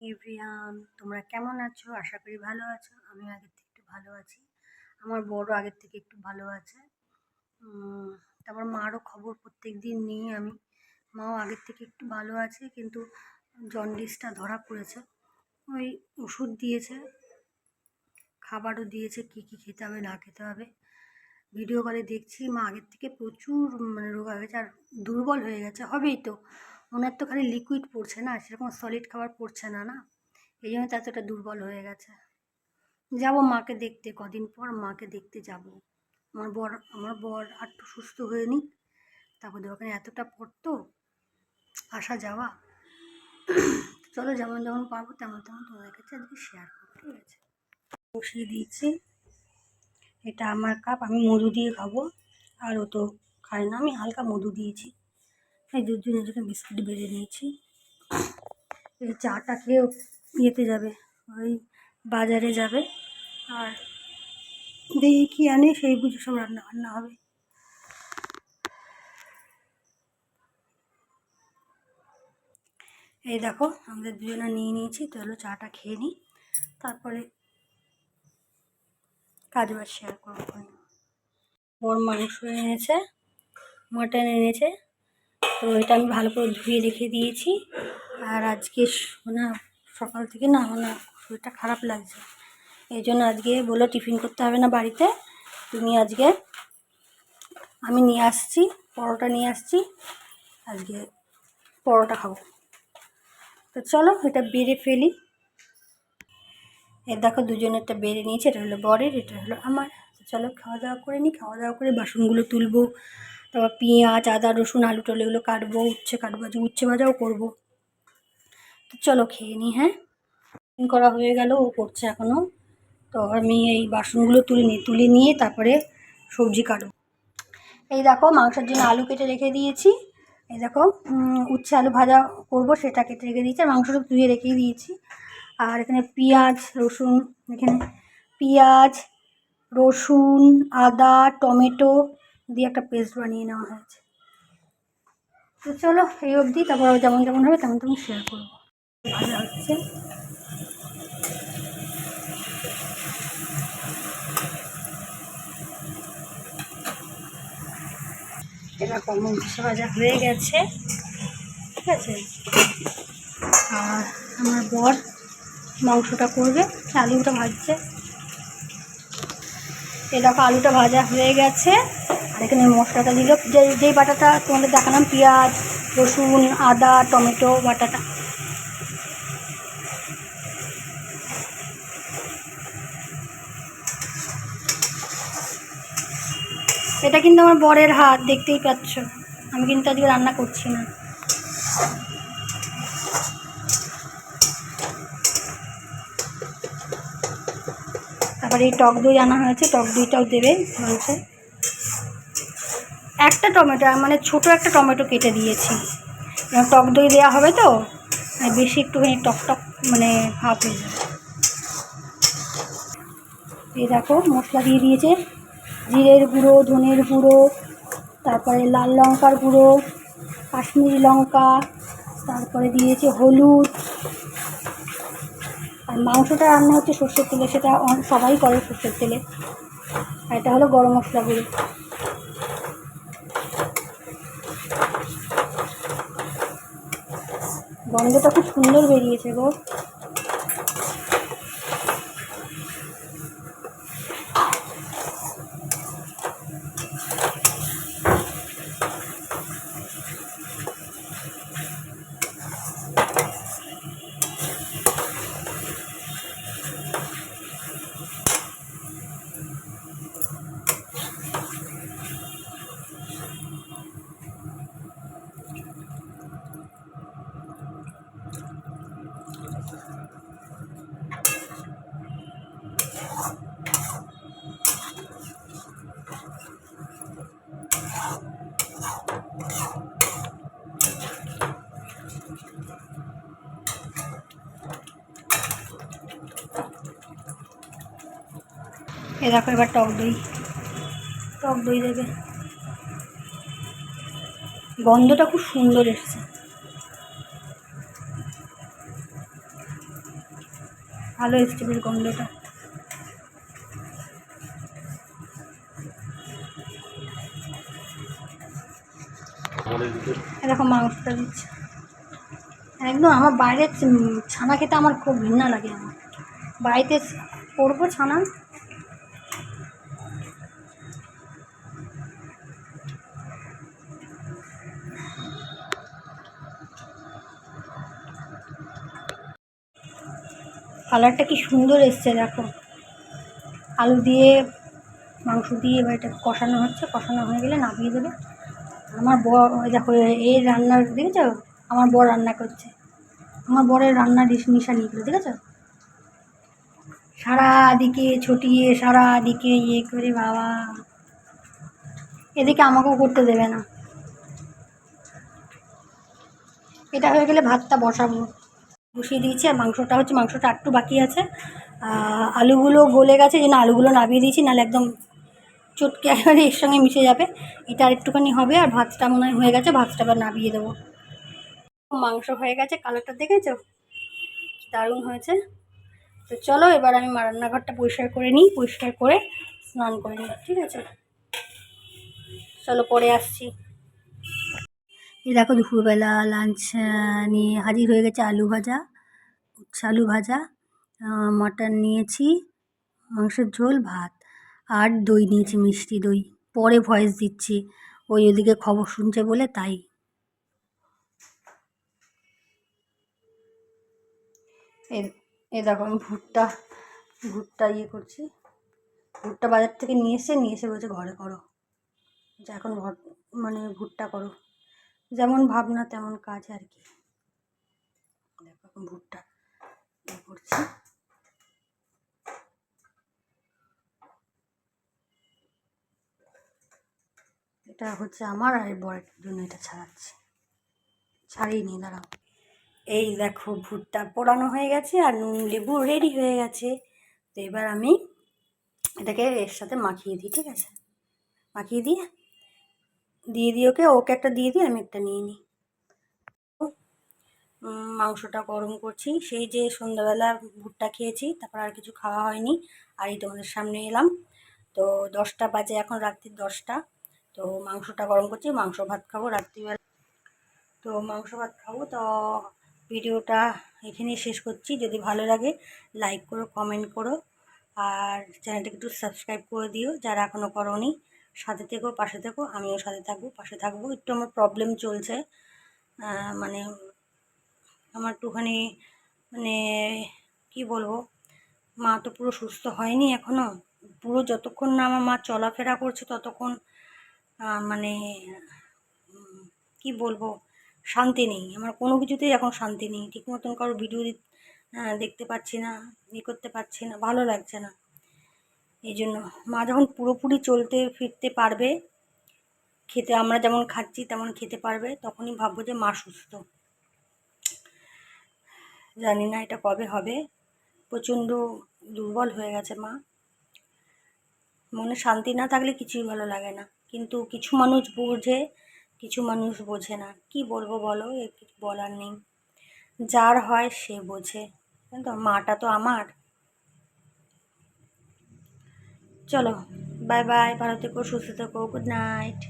Everyone তোমরা কেমন আছো? আশা করি ভালো আছো। আমি আগের থেকে একটু ভালো আছি। আমার বড় আগের থেকে একটু ভালো আছে। তারপর মারও খবর প্রত্যেক দিন নিই আমি। মাও আগের থেকে একটু ভালো আছে, কিন্তু জন্ডিসটা ধরা পড়েছে। ওই ওষুধ দিয়েছে। খাবারও দিয়েছে, কী কী খেতে হবে, না খেতে হবে। ভিডিও কলে দেখছি, মা আগের থেকে প্রচুর মানে রোগা হয়ে গেছে আর দুর্বল হয়ে গেছে, হবেই তো। ওনার তো খালি লিকুইড পড়ছে না, সেরকম সলিড খাবার পড়ছে না না? এই জন্য তো এতটা দুর্বল হয়ে গেছে। যাব মাকে দেখতে, কদিন পর মাকে দেখতে যাব। আমার বর আমার বর আর একটু সুস্থ হয়ে তারপর ওখানে এতটা পড়তো, আসা যাওয়া। চলো যেমন যেমন পারব তেমন তেমন তোমাদের কাছে আজকে শেয়ার করব ঠিক আছে বসিয়ে দিয়েছি। এটা আমার কাপ আমি মধু দিয়ে খাব, আর ও তো খায় না, আমি হালকা মধু দিয়েছি। এই দুদিনের জন্য বিস্কিট বেড়ে নিয়েছি। এই চাটা খেয়ে ও ইয়েতে যাবে, ওই বাজারে যাবে। আর দেখি কি আনে, সেই বুঝে সব রান্না বান্না হবে। এই দেখো, আমাদের দুজনে নিয়ে নিয়েছি, তো হলো চাটা খেয়ে নিই। তারপরে কাজ বাজ শেয়ার করব। ওর মাংস এনেছে, মটন এনেছে তো এটা আমি ভালো করে ধুয়ে রেখে দিয়েছি। আর আজকে না সকাল থেকে না আমার না শরীরটা খারাপ লাগছে। এই জন্য আজকে বলল টিফিন করতে হবে না বাড়িতে। তুমি আজকে আমি নিয়ে আসছি, পরোটা নিয়ে আসছি, আজকে পরোটা খাব। তো চলো এটা বেড়ে ফেলি। এর দেখো দুজনেরটা বেড়ে নিয়েছে, এটা হলো বরের, এটা হলো আমার। চলো খাওয়া দাওয়া করে নিই খাওয়া দাওয়া করে বাসনগুলো তুলবো। তারপর পেঁয়াজ, আদা, রসুন, আলু টালু এগুলো কাটবো, উচ্ছে কাটবো উচ্ছে ভাজাও করব। তো চলো খেয়ে নিই হ্যাঁ? করা হয়ে গেল, ও করছে এখনও তো আমি এই বাসনগুলো তুলে নিই তুলে নিয়ে তারপরে সবজি কাটবো। এই দেখো, মাংসের জন্য আলু কেটে রেখে দিয়েছি। এই দেখো উচ্ছে আলু ভাজা করব, সেটা কেটে রেখে দিয়েছি, আর মাংসটা ধুয়ে রেখেই দিয়েছি। আর এখানে পেঁয়াজ, রসুন, এখানে পেঁয়াজ, রসুন, আদা, টমেটো দিয়ে একটা পেস্ট বানিয়ে নেওয়া হয়েছে। তো চলো, এই অবধি। তারপর যেমন যেমন হবে, তেমন তেমন শেয়ার করব। ভাজা হচ্ছে এরকম উচ্ছে ভাজা হয়ে গেছে। ঠিক আছে? আর আমার বর মাংসটা করবে। আলুটা ভাজছে। এরকম আলুটা ভাজা হয়ে গেছে। আর এখানে মশলাটা দিল যে যেই বাটাটা তোমাদের দেখালাম, পেঁয়াজ, রসুন, আদা, টমেটো বাটাটা। এটা কিন্তু আমার বরের হাত, দেখতেই পাচ্ছ। আমি কিন্তু আজকে রান্না করছি না। তারপরে এই টক দই আনা হয়েছে, টক দইটাও দেবে বলছে একটা টমেটো মানে ছোট একটা টমেটো কেটে দিয়েছি। টক দই দেওয়া হবে তো বেশি একটুখানি টক টক মানে ভাব হয়ে যাবে এই দেখো, মশলা দিয়ে দিয়েছে। জিরের গুঁড়ো, ধনের গুঁড়ো, তারপরে লাল লঙ্কার গুঁড়ো, কাশ্মীরি লঙ্কা, তারপরে দিয়েছে হলুদ। আর মাংসটা রান্না হচ্ছে সর্ষের তেলে, সেটা সবাই করে সর্ষের তেলে। আর এটা হলো গরম মশলা গুঁড়ো গন্ধটা খুব সুন্দর বেরিয়েছে গো। এ দেখো, এবার টক দই। টক দই দেবে। গন্ধটা খুব সুন্দর এসেছে। ভালো এসছে বেশ গন্ধটা। এরকম মাংসটা দিচ্ছে। একদম আমার বাইরে ছানা খেতে আমার খুব ঘৃণা লাগে আমার। বাড়িতে করব ছানা? কালারটা কি সুন্দর এসছে, দেখো। আলু দিয়ে, মাংস দিয়ে এবার এটা কষানো হচ্ছে, কষানো হয়ে গেলে নামিয়ে দেবে। আমার বর দেখো এই রান্নার, দেখেছ? আমার বর রান্না করছে। আমার বরের রান্নার ডিশ নিশানি এগুলো দেখেছ? সারা দিকে ছটিয়ে সারা দিকে ইয়ে করে, বাবা। এদিকে আমাকেও করতে দেবে না। এটা হয়ে গেলে ভাতটা বসাবো। বসিয়ে দিয়েছি। আর মাংসটা হচ্ছে, মাংসটা একটু বাকি আছে। আলুগুলো গলে গেছে, যেন আলুগুলো নামিয়ে দিয়েছি, নাহলে একদম চটকে একেবারে এর সঙ্গে মিশে যাবে। এটা আর একটুখানি হবে, আর ভাতটা মনে হয় হয়ে গেছে, ভাতটা আবার নামিয়ে দেবো। মাংস হয়ে গেছে, কালারটা দেখেছ? দারুণ হয়েছে। তো চলো, এবার আমি রান্নাঘরটা পরিষ্কার করে নিই, পরিষ্কার করে স্নান করে নিই, ঠিক আছে? চলো, পরে আসছি। এই দেখো দুপুরবেলা লাঞ্চ নিয়ে হাজির হয়ে গেছে আলু ভাজা আলু ভাজা মটন নিয়েছি, মাংসের ঝোল, ভাত আর দই নিয়েছি, মিষ্টি দই। পরে ভয়েস দিচ্ছি, ওই ওদিকে খবর শুনছে বলে তাই। এ দেখো আমি ভুট্টা ভুট্টা ইয়ে করছি। ভুট্টা বাজার থেকে নিয়ে এসে নিয়ে এসে বলছে ঘরে করো। এখন মানে ভুট্টা করো। যেমন ভাবনা, তেমন কাজ আর কি। দেখো ভুট্টা করছি। এটা হচ্ছে আমার আর বরের জন্য এটা ছাড়াচ্ছি। ছাড়িয়ে নিই দাঁড়াও। এই দেখো ভুট্টা পোড়ানো হয়ে গেছে আর নুন, লেবু রেডি হয়ে গেছে। তো এবার আমি এটাকে এর সাথে মাখিয়ে দিই, ঠিক আছে? মাখিয়ে দিয়ে দিয়ে দিই ওকে ওকে একটা দিয়ে দিই, আমি একটা নিয়ে নিই। মাংসটা গরম করছি। সেই যে সন্ধ্যাবেলা ভুট্টা খেয়েছি, তারপর আর কিছু খাওয়া হয়নি। আর এই তোমাদের সামনে এলাম। তো দশটা বাজে এখন, রাত্রির দশটা। তো মাংসটা গরম করছি, মাংস ভাত খাব রাত্রিবেলা। তো মাংস ভাত খাব, তো ভিডিওটা এখানেই শেষ করছি। যদি ভালো লাগে, লাইক করো, কমেন্ট করো। আর চ্যানেলটাকে একটু সাবস্ক্রাইব করে দিও, যারা এখনও করোনি। সাথে থেকো, পাশে থেকো, আমিও সাথে থাকব, পাশে থাকব। একটু আমার প্রবলেম চলছে। মানে আমার একটুখানি মানে কি বলব? মা তো পুরো সুস্থ হয়নি এখনও পুরো যতক্ষণ না আমার মা চলাফেরা করছে ততক্ষণ মানে কি বলব? শান্তি নেই। আমার কোনো কিছুতেই এখন শান্তি নেই। ঠিক মতন কারও ভিডিও দেখতে পাচ্ছি না, ই করতে পারছি না, ভালো লাগছে না। এই জন্য মা যখন পুরোপুরি চলতে ফিরতে পারবে, খেতে আমরা যেমন খাচ্ছি তেমন খেতে পারবে, তখনই ভাববো যে মা সুস্থ। জানি না এটা কবে হবে, প্রচণ্ড দুর্বল হয়ে গেছে মা। মনে শান্তি না থাকলে কিছুই ভালো লাগে না, কিন্তু কিছু মানুষ বোঝে, কিছু মানুষ বোঝে না। কি বলব বলো এর কিছু বলার নেই। যার হয় সে বোঝে। তো, মাটা তো আমার। চলো বাই বাই ভালো থেকো সুস্থ থেকো গুড নাইট